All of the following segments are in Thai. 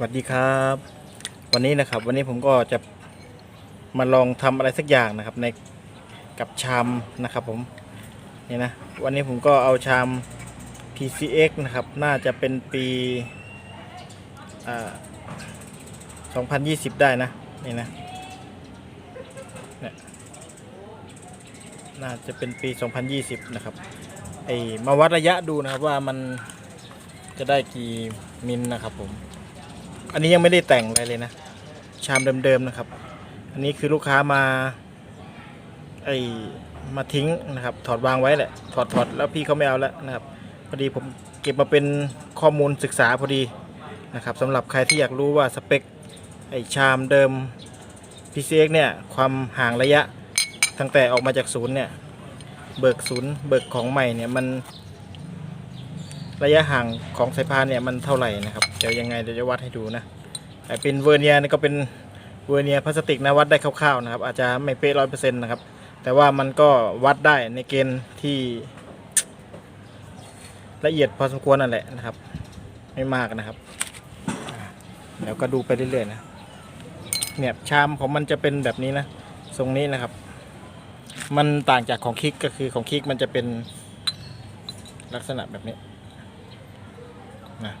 สวัสดีครับ วันนี้นะครับ วันนี้ผมก็จะมาลองทำอะไรสักอย่างนะครับ ในกับชามนะครับ ผมนี่นะวันนี้ผมก็เอาชาม PCX นะครับ น่าจะเป็นปี2020 ได้นะนี่นะเนี่ยน่าจะเป็นปี 2020 นะครับไอมาวัดระยะดูนะครับว่ามันจะได้กี่มิลนะครับผม อันนี้ยังไม่ได้แต่งอะไรเลยนะ ชามเดิมๆนะครับ อันนี้คือลูกค้ามา ไอมาทิ้งนะครับ ถอดวางไว้แหละ ถอดถอดแล้วพี่เขาไม่เอาแล้วนะครับ พอดีผมเก็บมาเป็นข้อมูลศึกษาพอดีนะครับสำหรับใครที่อยากรู้ว่าสเปคไอชามเดิม PCX เนี่ย ความห่างระยะตั้งแต่ออกมาจากศูนย์เนี่ย เบิกศูนย์เบิกของใหม่เนี่ยมัน ระยะห่างของสายพานเนี่ยมันเท่าไหร่นะครับเดี๋ยวยังไงเดี๋ยวจะวัดให้ดูนะแต่เป็นเวอร์เนียนี่ก็เป็นเวอร์เนียพลาสติกนะวัดได้คร่าวๆนะครับอาจจะไม่เป๊ะร้อยเปอร์เซ็นต์นะครับแต่ว่ามันก็วัดได้ในเกณฑ์ที่ละเอียดพอสมควรนั่นแหละนะครับ ไม่มากนะครับเดี๋ยวก็ดูไปเรื่อยๆนะเนี่ยชามของมันจะเป็นแบบนี้นะทรงนี้นะครับ มันต่างจากของคิกก็คือของคิกมันจะเป็นลักษณะแบบนี้ นะ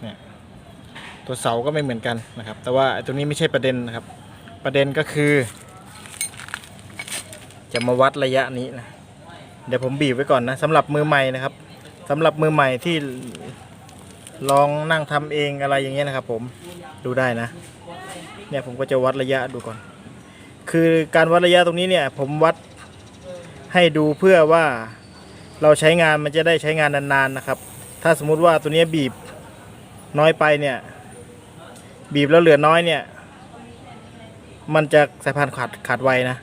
เนี่ย ตัวเสาก็ไม่เหมือนกันนะครับ แต่ว่าตัวนี้ไม่ใช่ประเด็นนะครับ ประเด็นก็คือ จะมาวัดระยะนี้นะเดี๋ยวผมบีบไว้ก่อนนะสำหรับมือใหม่นะครับสำหรับมือใหม่ที่ลองนั่งทำเองอะไรอย่างเงี้ยนะครับ ผมดูได้นะ เนี่ยผมก็จะวัดระยะดูก่อน คือการวัดระยะตรงนี้เนี่ย ผมวัดให้ดูเพื่อว่าเราใช้งานมันจะได้ใช้งานนานๆนะครับ ถ้าสมมุติว่าตัวนี้บีบน้อยไปเนี่ย บีบแล้วเหลือน้อยเนี่ย มันจะสายพานขาดขาดไวนะ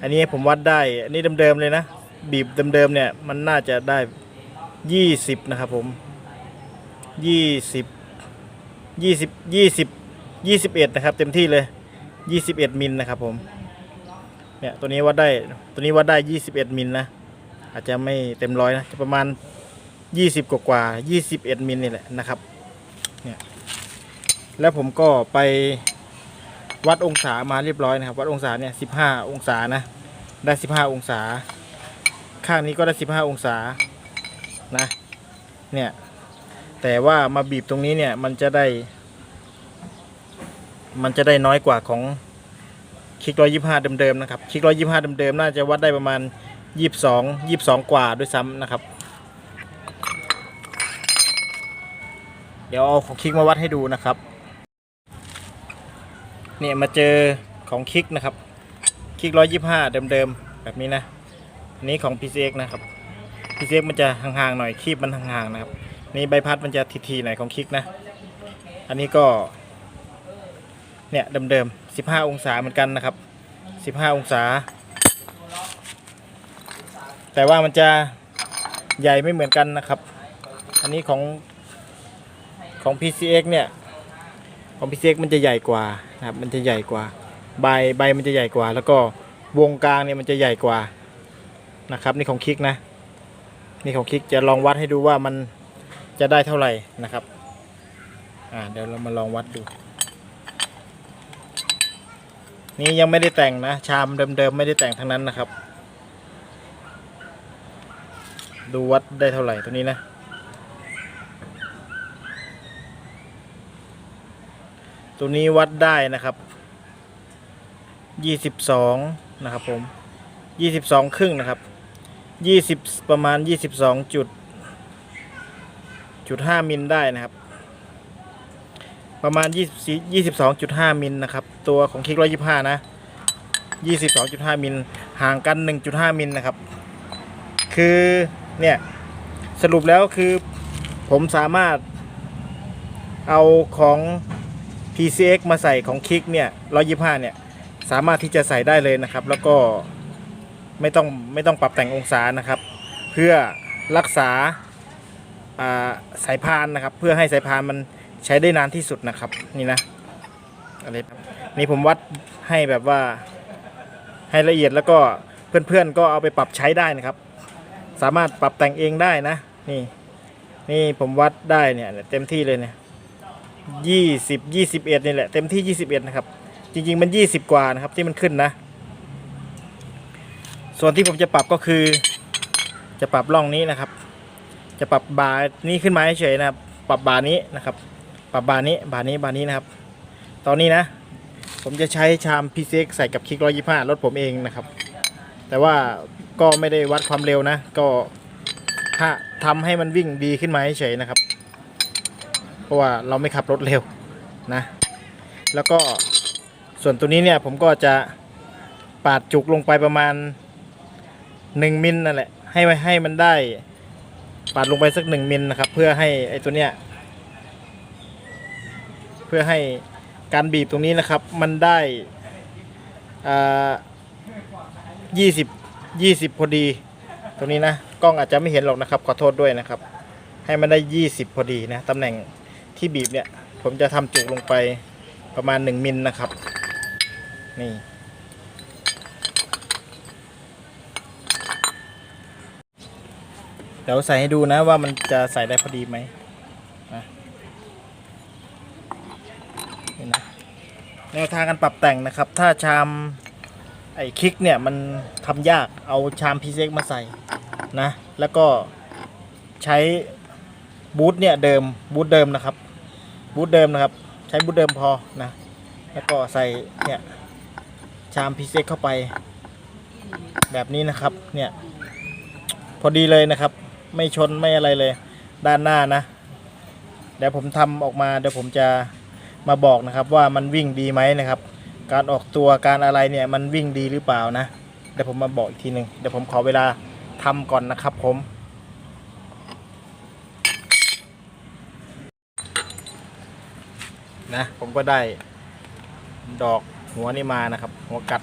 อันนี้ผมวัดได้ อันนี้เดิมๆเลยนะ บีบเดิมๆเนี่ย มันน่าจะได้ยี่สิบนะครับผมยี่สิบยี่สิบยี่สิบยี่สิบเอ็ดนะครับ เต็มที่เลยยี่สิบเอ็ดมิลนะครับผมเนี่ยตัวนี้วัดได้ตัวนี้วัดได้ยี่สิบเอ็ดมิลนะ อาจจะไม่เต็มร้อยนะจะประมาณ20กว่ากว่า21มิลนี่แหละนะครับเนี่ย แล้วผมก็ไปวัดองศามาเรียบร้อยนะครับ วัดองศาเนี่ย15องศานะ ได้15องศา ข้างนี้ก็ได้15องศานะเนี่ยแต่ว่ามาบีบตรงนี้เนี่ยมันจะได้ มันจะได้น้อยกว่าของคลิกร้อยยี่ห้าเดิมๆนะครับคลิกร้อยยี่ห้าเดิมๆน่าจะวัดได้ประมาณยี่สิบสองยี่สิบสองกว่าด้วยซ้ำนะครับ เดี๋ยวเอาของคลิกมาวัดให้ดูนะครับ เนี่ยมาเจอของคลิกนะครับคลิกร้อยยี่ห้าเดิมๆแบบนี้นะอันนี้ของ PCX นะครับ PCX มันจะห่างๆหน่อยคีบมันห่างๆนะครับนี่ใบพัดมันจะทีๆหน่อยของคลิกนะอันนี้ก็เนี่ยเดิมๆสิบห้าองศาเหมือนกันนะครับสิบห้าองศา แต่ว่ามันจะใหญ่ไม่เหมือนกันนะครับ อันนี้ของของ PCX เนี่ย ของ PCX มันจะใหญ่กว่านะครับมันจะใหญ่กว่า ใบใบมันจะใหญ่กว่า แล้วก็วงกลางเนี่ยมันจะใหญ่กว่านะครับนี่ของคลิกนะนี่ของคลิกจะลองวัดให้ดูว่ามันจะได้เท่าไหร่นะครับอ่าเดี๋ยวเรามาลองวัดดู นี่ยังไม่ได้แต่งนะ ชามเดิมๆไม่ได้แต่งทั้งนั้นนะครับ ดูวัดได้เท่าไหร่ตัวนี้นะ ตัวนี้วัดได้นะครับยี่สิบสองนะครับผมยี่สิบสองครึ่งนะครับยี่สิบประมาณยี่สิบสองจุดจุดห้ามิลได้นะครับ ประมาณยี่สิบยี่สิบสองจุดห้ามิลนะครับ ตัวของคลิกร้อยยี่ห้านะยี่สิบสองจุดห้ามิลห่างกันหนึ่งจุดห้ามิลนะครับ คือเนี่ยสรุปแล้วคือผมสามารถเอาของ PCX มาใส่ของคลิกเนี่ย125เนี่ยสามารถที่จะใส่ได้เลยนะครับ แล้วก็ไม่ต้องไม่ต้องปรับแต่งองศานะครับ เพื่อรักษาอ่าสายพานนะครับ เพื่อให้สายพานมันใช้ได้นานที่สุดนะครับนี่นะอะไรครับนี่ผมวัดให้แบบว่าให้ละเอียดแล้วก็เพื่อนๆก็เอาไปปรับใช้ได้นะครับ สามารถปรับแต่งเองได้นะ นี่ นี่ผมวัดได้เนี่ยเต็มที่เลยเนี่ย ยี่สิบยี่สิบเอ็ดนี่แหละเต็มที่ยี่สิบเอ็ดนะครับ จริงๆมันยี่สิบกว่านะครับที่มันขึ้นนะ ส่วนที่ผมจะปรับก็คือ จะปรับร่องนี้นะครับ จะปรับบาร์นี้ขึ้นมาเฉยๆนะครับ ปรับบาร์นี้นะครับ ปรับบาร์นี้บาร์นี้บาร์นี้นะครับ ตอนนี้นะ ผมจะใช้ชามพีเซ็กใส่กับคลิกร้อยยี่ห้ารถผมเองนะครับ แต่ว่าก็ไม่ได้วัดความเร็วนะ ก็ถ้าทำให้มันวิ่งดีขึ้นมาเฉยๆนะครับ ราะว่าเราไม่ขับรถเร็วนะ แล้วก็ส่วนตัวนี้เนี่ยผมก็จะปาดจุกลงไปประมาณ 1มิลนั่นแหละให้ให้มันได้ปาดลงไปสัก 1มิลนะครับ เพื่อให้ไอ้ตัวเนี้ยเพื่อให้การบีบตรงนี้นะครับ มันได้อ่ายี่สิบยี่สิบพอดีตรงนี้นะกล้องอาจจะไม่เห็นหรอกนะครับ ขอโทษด้วยนะครับ ให้มันได้ 20 พอดีนะตำแหน่ง ที่บีบเนี่ย ผมจะทำจุกลงไปประมาณ 1 มิลนะครับ นี่เดี๋ยวใส่ให้ดูนะว่ามันจะใส่ได้พอดีไหมนะนี่นะแนวทางการปรับแต่งนะครับ ถ้าชามไอ้คิกเนี่ยมันทำยากเอาชามพีเซ็กมาใส่นะ แล้วก็ใช้บูทเนี่ยเดิมบูทเดิมนะครับ บูทเดิมนะครับ ใช้บูทเดิมพอนะ แล้วก็ใส่เนี่ยชามพีเซ็กเข้าไป แบบนี้นะครับเนี่ยพอดีเลยนะครับ ไม่ชนไม่อะไรเลย ด้านหน้านะ เดี๋ยวผมทำออกมาเดี๋ยวผมจะมาบอกนะครับว่ามันวิ่งดีไหมนะครับ การออกตัวการอะไรเนี่ยมันวิ่งดีหรือเปล่านะเดี๋ยวผมมาบอกอีกทีหนึ่งเดี๋ยวผมขอเวลาทำก่อนนะครับผม นะ ผมก็ได้ดอกหัวนี่มานะครับ หัวกัด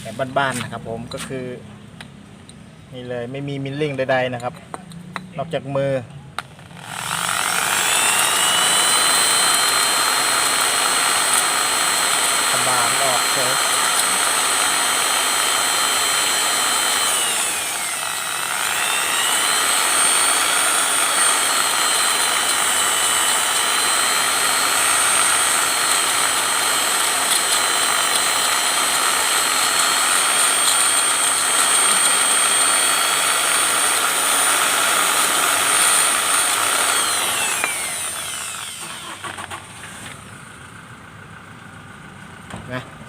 แบบบ้านๆนะครับ ผมก็คือนี่เลยไม่มีมิลลิ่งใดๆนะครับ นอกจากมือกระบาลออกเฉย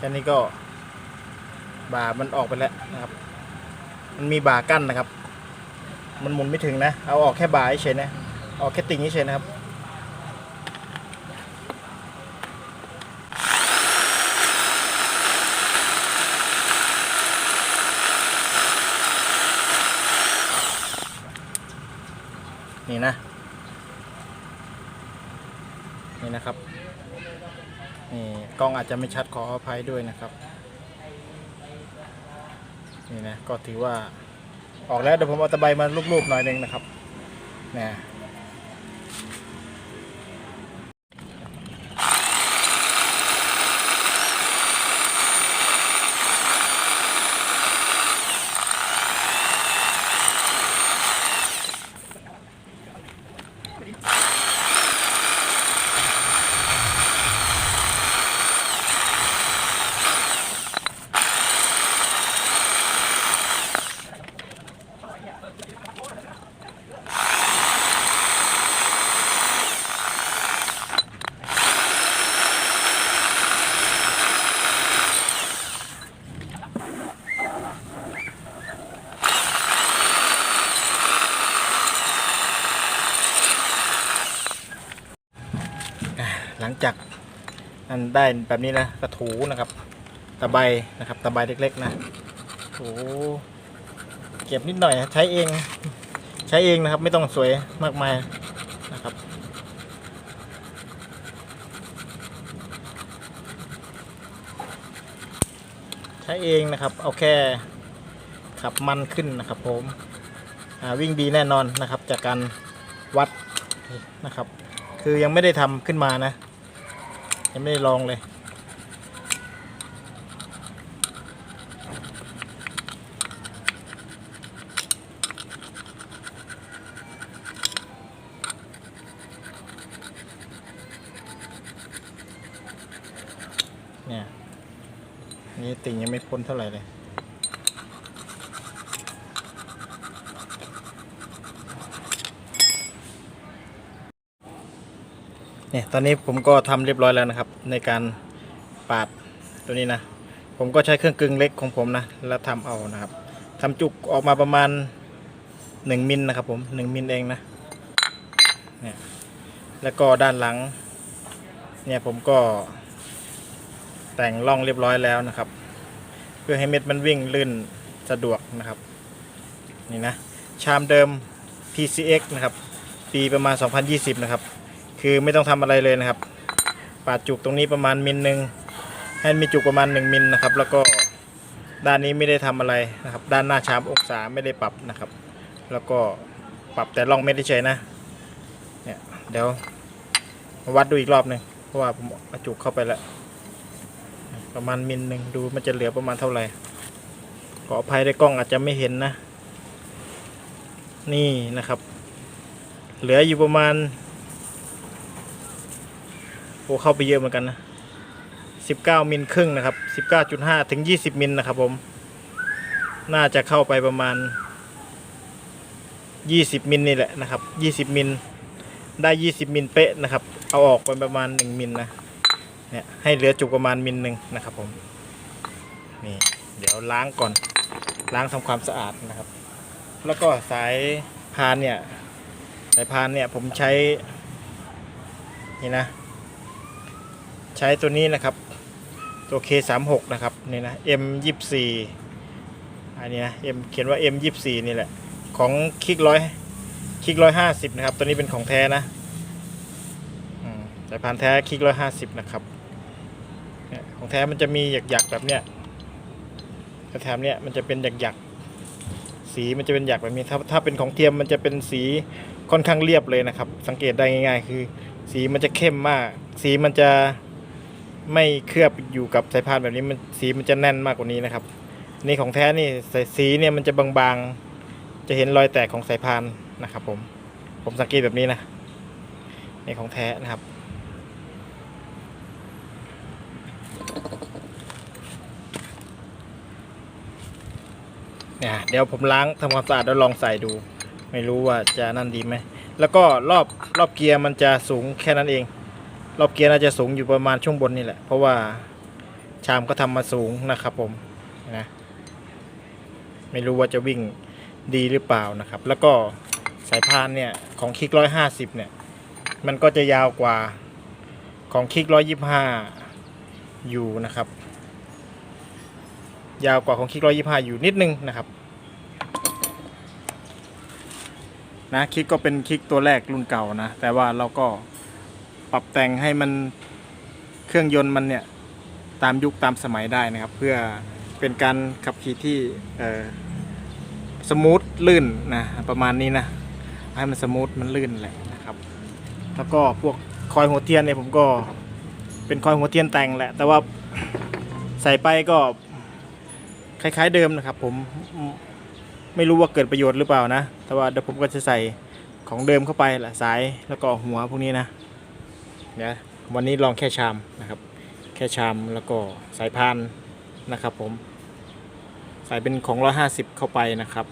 ค่นี้ก็บ่ามันออกไปแล้วนะครับ มันมีบ่ากั้นนะครับ มันหมุนไม่ถึงนะ เอาออกแค่บ่าเฉยนะ ออกแค่ติ่งเฉยนะครับ นี่นะ นี่นะครับ นี่ก ล้องอาจจะไม่ชัดขออภัยด้วยนะครับ นี่นะก็ถือว่าออกแล้วเดี๋ยวผมเอาตะไบมาลูบๆหน่อยหนึงนะครับนะอะ ได้แบบนี้นะกระถูนะครับ ตะไบนะครับ ตะไบเล็กๆนะถูเก็บนิดหน่อยนะใช้เอง ใช้เองนะครับ ไม่ต้องสวยมากมายนะครับใช้เองนะครับ เอาแค่ขับมันขึ้นนะครับ ผมวิ่งดีแน่นอนนะครับ จากการวัดนะครับ คือยังไม่ได้ทำขึ้นมานะ ยังไม่ได้ลองเลย นี้ติ่งยังไม่พ้นเท่าไหร่เลย เนี่ยตอนนี้ผมก็ทำเรียบร้อยแล้วนะครับ ในการปาดตัวนี้นะ ผมก็ใช้เครื่องกึ่งเล็กของผมนะ แล้วทำเอานะครับทำจุกออกมาประมาณ 1มิลนะครับผม1มิลเองนะเนี่ยแล้วก็ด้านหลัง เนี่ยผมก็ แต่งร่องเรียบร้อยแล้วนะครับ เพื่อให้เม็ดมันวิ่งลื่นสะดวกนะครับนี่นะชามเดิม PCX นะครับ ปีประมาณ 2020 นะครับ คือไม่ต้องทำอะไรเลยนะครับ ปาดจุกตรงนี้ประมาณมิลหนึ่งให้มีจุกประมาณ1มิลนะครับ แล้วก็ด้านนี้ไม่ได้ทำอะไรนะครับ ด้านหน้าชามองศาไม่ได้ปรับนะครับ แล้วก็ปรับแต่ร่องเม็ดเฉยนะเนี่ยเดี๋ยวมาวัดดูอีกรอบหนึ่งเพราะว่าผมเอาจุกเข้าไปแล้ว ประมาณมิลหนึ่งดูมันจะเหลือประมาณเท่าไหร่ขออภัยในกล้องอาจจะไม่เห็นนะ นี่นะครับ เหลืออยู่ประมาณ โอ้เข้าไปเยอะเหมือนกันนะ19มิลครึ่งนะครับ19.5ถึง20มิลนะครับผม น่าจะเข้าไปประมาณ20มิลนี่แหละนะครับ20มิลได้20มิลเป๊ะนะครับ เอาออกไปประมาณ1มิลนะเนี่ยให้เหลือจุกประมาณมิลหนึ่งนะครับผมนี่เดี๋ยวล้างก่อนล้างทำความสะอาดนะครับ แล้วก็สายพานเนี่ยสายพานเนี่ยผมใช้นี่นะ ช้ตัวนี้นะครับตัว K36 นะครับนี่นะ M24 อันนี้นะ M เขียนว่า M24 นี่แหละ ของคลิกร้อยคลิกร้อยห้าสิบนะครับ ตัวนี้เป็นของแท้นะสายพานแท้คลิกร้อยห้าสิบนะครับของแท้มันจะมีหยักๆแบบเนี้ยแถมเนี้ยมันจะเป็นหยักๆสีมันจะเป็นหยักแบบนี้ถ้าถ้าเป็นของเทียมมันจะเป็นสีค่อนข้างเรียบเลยนะครับ สังเกตได้ง่าย ๆ คือ สีมันจะเข้มมาก สีมันจะ ไม่เคลือบอยู่กับสายพานแบบนี้มันสีมันจะแน่นมากกว่านี้นะครับ นี่ของแท้นี่สายสีเนี่ยมันจะบางๆ จะเห็นรอยแตกของสายพานนะครับ ผม ผมสังเกตแบบนี้นะนี่ของแท้นะครับเนี่ยเดี๋ยวผมล้างทำความสะอาดแล้วลองใส่ดู ไม่รู้ว่าจะนั่นดีไหม แล้วก็รอบรอบเกียร์มันจะสูงแค่นั้นเอง รอบเกียร์น่าจะสูงอยู่ประมาณช่วงบนนี่แหละ เพราะว่าชามก็ทำมาสูงนะครับผมนะไม่รู้ว่าจะวิ่งดีหรือเปล่านะครับ แล้วก็สายพานเนี่ยของคลิกร้อยห้าสิบเนี่ย มันก็จะยาวกว่าของคลิกร้อยยี่ห้าอยู่นะครับ ยาวกว่าของคลิกร้อยยี่ห้าอยู่นิดนึงนะครับนะคลิกก็เป็นคลิกตัวแรกรุ่นเก่านะ แต่ว่าเราก็ ปรับแต่งให้มันเครื่องยนต์มันเนี่ยตามยุคตามสมัยได้นะครับ เพื่อเป็นการขับขี่ที่สมูทลื่นนะประมาณนี้นะให้มันสมูทมันลื่นแหละนะครับ แล้วก็พวกคอยหัวเทียนเนี่ยผมก็เป็นคอยหัวเทียนแต่งแหละ แต่ว่าใส่ไปก็คล้ายๆเดิมนะครับ ผมไม่รู้ว่าเกิดประโยชน์หรือเปล่านะ แต่ว่าเดี๋ยวผมก็จะใส่ของเดิมเข้าไปแหละสายแล้วก็หัวพวกนี้นะ นะวันนี้ลองแค่ชามนะครับ แค่ชามแล้วก็สายพานนะครับผม ใส่เป็นของ 150 เข้าไปนะครับ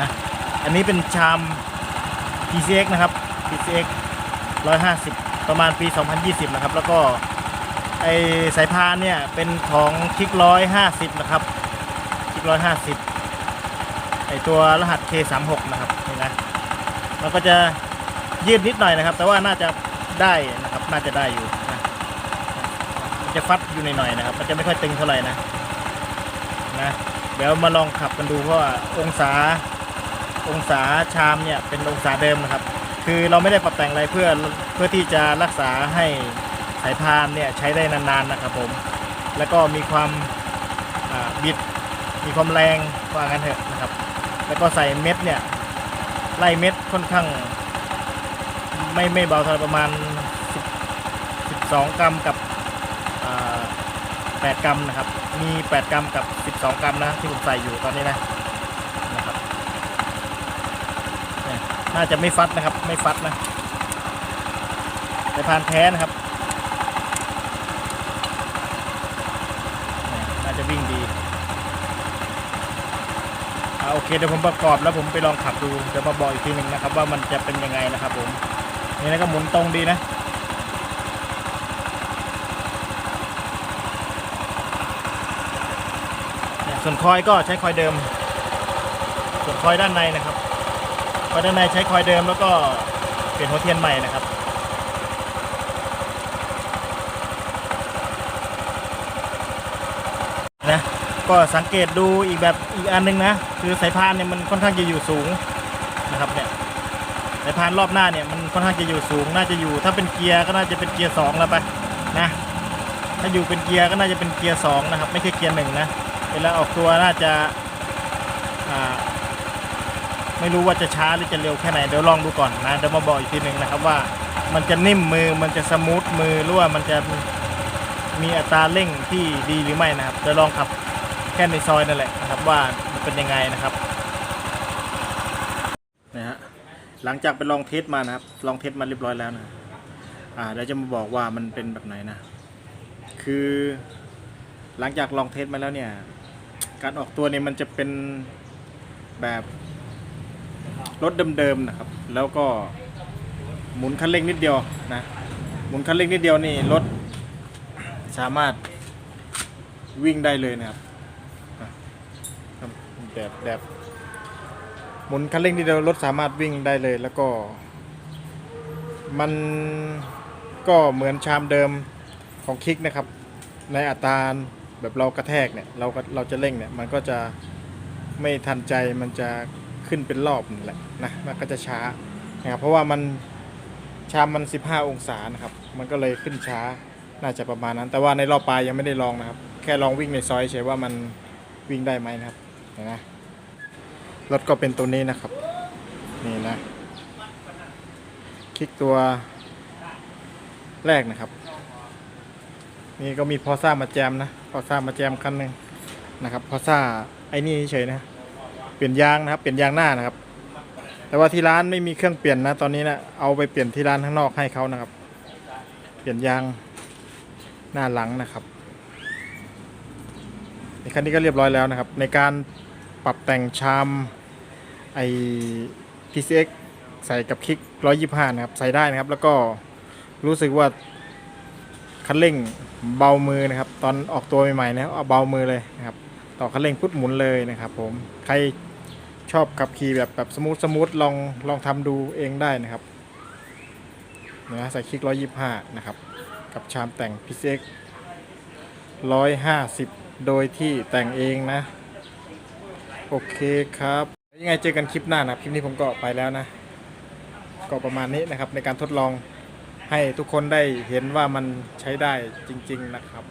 นะ อันนี้เป็นชาม PCX นะครับ PCX 150 ประมาณปี 2020 นะครับ แล้วก็ไอสายพานเนี่ย เป็นของคลิก 150 นะครับ คลิก 150 ไอตัวรหัส K36 นะครับนี่นะมันก็จะยืดนิดหน่อยนะครับ แต่ว่าน่าจะได้นะครับ น่าจะได้อยู่นะมันจะฟัดอยู่หน่อยๆนะครับ มันจะไม่ค่อยตึงเท่าไหร่นะนะ เดี๋ยวมาลองขับกันดูเพราะว่าองศา องศาชามเนี่ยเป็นองศาเดิมนะครับ คือเราไม่ได้ปรับแต่งอะไรเพื่อเพื่อที่จะรักษาให้สายพานเนี่ยใช้ได้นานๆนะครับผม แล้วก็มีความบิดมีความแรงว่างั้นเถอะนะครับ แล้วก็ใส่เม็ดเนี่ยไล่เม็ดค่อนข้าง ไม่ไม่เบาเท่าไรประมาณ 12 กรัมกับ8กรัมนะครับ มี 8 กรัมกับ 12 กรัมนะที่ผมใส่อยู่ตอนนี้นะนะครับเน่าจะไม่ฟัดนะครับ ไม่ฟัดนะแต่พานแท้นะครับ น่าจะวิ่งดีอ่าโอเคเดี๋ยวผมประกอบแล้วผมไปลองขับดูเดี๋ยวมาบอกอีกทีหนึ่งนะครับ ว่ามันจะเป็นยังไงนะครับผมนี่นะก็หมุนตรงดีนะส่วนคอยก็ใช้คอยเดิม ส่วนคอยด้านในนะครับ คอยด้านในใช้คอยเดิมแล้วก็เปลี่ยนหัวเทียนใหม่นะครับนะก็สังเกตดูอีกแบบอีกอันหนึงนะ คือสายพานเนี่ยมันค่อนข้างจะอยู่สูงนะครับเนี่ยสายพานรอบหน้าเนี่ยมันค่อนข้างจะอยู่สูง น่าจะอยู่ถ้าเป็นเกียร์ก็น่าจะเป็นเกียร์สองแล้วไปนะถ้าอยู่เป็นเกียร์ก็น่าจะเป็นเกียร์สองนะครับ ไม่ใช่เกียร์หนึ่งนะเวลาออกตัวน่าจะ ไม่รู้ว่าจะช้าหรือจะเร็วแค่ไหนเดี๋ยวลองดูก่อนนะเดี๋ยวมาบอกอีกทีหนึ่งนะครับว่ามันจะนิ่มมือมันจะสมูทมือหรือว่ามันจะมีอัตราเร่งที่ดีหรือไม่นะครับเดี๋ยวลองขับแค่ในซอยนั่นแหละนะครับว่ามันเป็นยังไงนะครับนะฮะหลังจากไปลองเทสมานะครับ ลองเทสมาเรียบร้อยแล้วนะอ่าเดี๋ยวจะมาบอกว่ามันเป็นแบบไหนนะ คือหลังจากลองเทสมาแล้วเนี่ย การออกตัวเนี่ยมันจะเป็นแบบ รถเดิมๆนะครับ แล้วก็หมุนคันเร่งนิดเดียวนะหมุนคันเร่งนิดเดียวนี่รถสามารถวิ่งได้เลยนะครับแบบแบบหมุนคันเร่งทีเดียวรถสามารถวิ่งได้เลย แล้วก็ มันก็เหมือนชามเดิมของคลิกนะครับ ในอัตราแบบเรากระแทกเนี่ยเราเราจะเร่งเนี่ยมันก็จะไม่ทันใจมันจะ ขึ้นเป็นรอบนั่แหละนะมันก็จะช้านะครับเพราะว่ามันชามมัน 15 องศานะครับ มันก็เลยขึ้นช้าน่าจะประมาณนั้น แต่ว่าในรอบปลายยังไม่ได้ลองนะครับ แค่ลองวิ่งในซอยเฉยว่ามันวิ่งได้ไหมนะครับเห็นไหมรถก็เป็นตัวนี้นะครับ นี่นะ คลิกตัวแรกนะครับ นี่ก็มีพอซ่ามาแจมนะ พอซ่ามาแจมคันหนึ่งนะครับ พอซ่าไอ้นี่เฉยนะ เปลี่ยนยางนะครับ เปลี่ยนยางหน้านะครับ แต่ว่าที่ร้านไม่มีเครื่องเปลี่ยนนะ ตอนนี้นะเอาไปเปลี่ยนที่ร้านข้างนอกให้เขานะครับ เปลี่ยนยางหน้าหลังนะครับในคันนี้ก็เรียบร้อยแล้วนะครับ ในการปรับแต่งชามไอ PCX ใส่กับคลิก 125 นะครับ ใส่ได้นะครับ แล้วก็รู้สึกว่าคันเร่งเบามือนะครับ ตอนออกตัวใหม่ๆนะเอาเบามือเลยนะครับ ต่อคันเร่งพุทหมุนเลยนะครับผม ใคร ชอบขับขี่แบบแบบสมูทสมูทลองลองทำดูเองได้นะครับนะใส่คลิก125นะครับ กับชามแต่ง PCX 150โดยที่แต่งเองนะ โอเคครับยังไงเจอกันคลิปหน้านะครับคลิปนี้ผมก็ไปแล้วนะ ก็ประมาณนี้นะครับในการทดลองให้ทุกคนได้เห็นว่ามันใช้ได้จริง ๆนะครับ